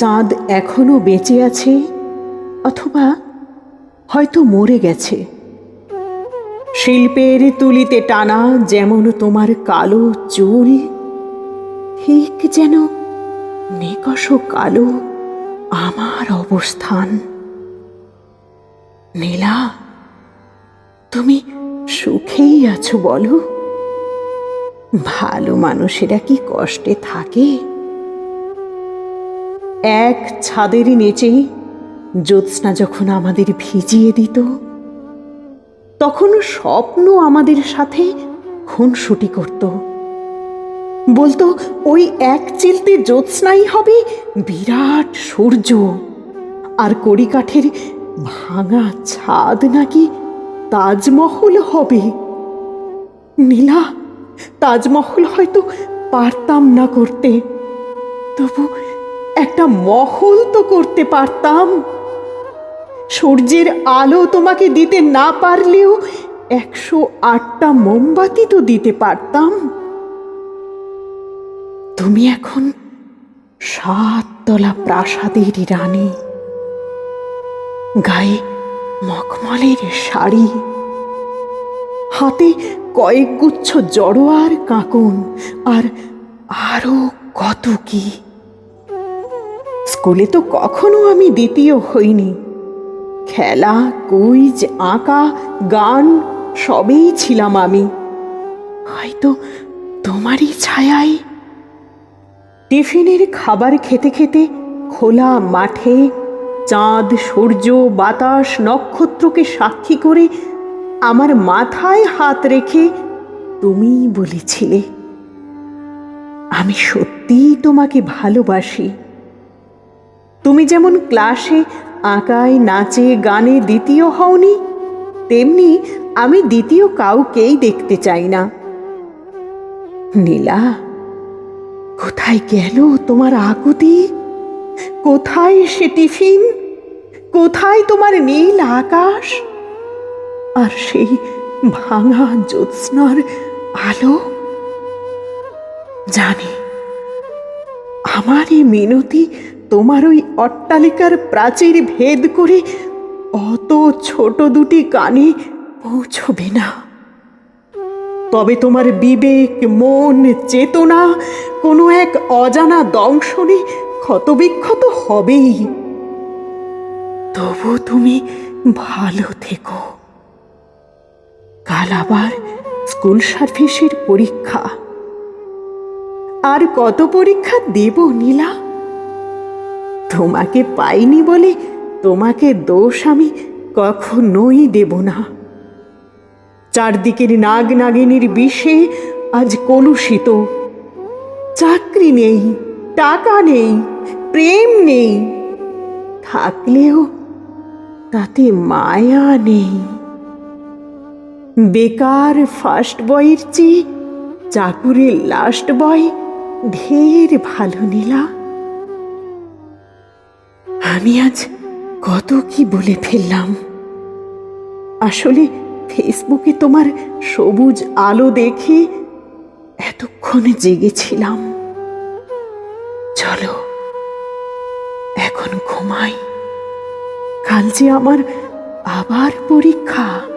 চাঁদ এখনও বেঁচে আছে অথবা হয়তো মরে গেছে। শিল্পের তুলিতে টানা যেমন তোমার কালো চুল, ঠিক যেন নিকষ কালো আমার অবস্থান। নীলা, তুমি সুখেই আছো বলো? ভালো মানুষেরা কি কষ্টে থাকে? এক ছাদের নিচেই জ্যোৎস্না যখন আমাদের ভিজিয়ে দিত, তখন স্বপ্ন আমাদের সাথে খুনসুটি করত। বলতো, ওই এক চিলতে জ্যোৎস্নাই হবে বিরাট সূর্য, আর কড়িকাঠের ভাঙা ছাদ নাকি তাজমহল হবে। নীলা, তাজমহল হয়তো পারতাম না করতে, তবু একটা মহল তো করতে পারতাম। সূর্যের আলো তোমাকে দিতে না পারলেও একশো আটটা মোমবাতি তো দিতে পারতাম। তুমি এখন সাততলা প্রাসাদের রানী। গায়ে মখমলের শাড়ি। হাতে কয়েকগুচ্ছ জড়োয়ার কাঁকন। আর আরও কত কি? স্কুলে তো কখনো আমি দ্বিতীয় হইনি। খেলা, কুইজ, আঁকা, গান, সবেই ছিলাম আমি। হয়তো তোমারই ছায়ায়। টিফিনের খাবার খেতে খেতে খোলা মাঠে চাঁদ, সূর্য, বাতাস, নক্ষত্রকে সাক্ষী করে আমার মাথায় হাত রেখে তুমিই বলেছিলে, আমি সত্যিই তোমাকে ভালোবাসি। তুমি যেমন ক্লাসে, আঁকায়, নাচে, গানে দ্বিতীয় হওনি, তেমনি আমি দ্বিতীয় কাউকেই দেখতে চাই না। নীলা, কোথায় গেল তোমার আকুতি? কোথায় সে টিফিন? কোথায় তোমার নীল আকাশ? আর সেই ভাঙা জ্যোৎস্নার আলো? জানি। আমার এই মিনতি তোমার ওই অট্টালিকার প্রাচীর ভেদ করে অত ছোট দুটি কানে পৌঁছবে না। তবে তোমার বিবেক, মন, চেতনা কোনো এক অজানা দংশনে ক্ষতবিক্ষত হবেই। তবু তুমি ভালো থেকো। কাল আবার স্কুল সার্ভিসের পরীক্ষা। আর কত পরীক্ষা দেব নীলা? তোমাকে পাইনি বলে তোমাকে দোষ আমি কখনোই দেব না। চারদিকের নাগ নাগিনীর বিষে আজ কলুষিত। চাকরি নেই, টাকা নেই, প্রেম নেই। থাকলেও তাতে মায়া নেই। বেকার ফার্স্ট বয়ের চেয়ে চাকুরের লাস্ট বয় ঢের ভালো নীলা। আমি আজ কত কি বলে ফেললাম। আসলে ফেসবুকে তোমার সবুজ আলো দেখে এতক্ষণ জেগেছিলাম। চলো, এখন ঘুমাই। কাল যে আমার আবার পরীক্ষা।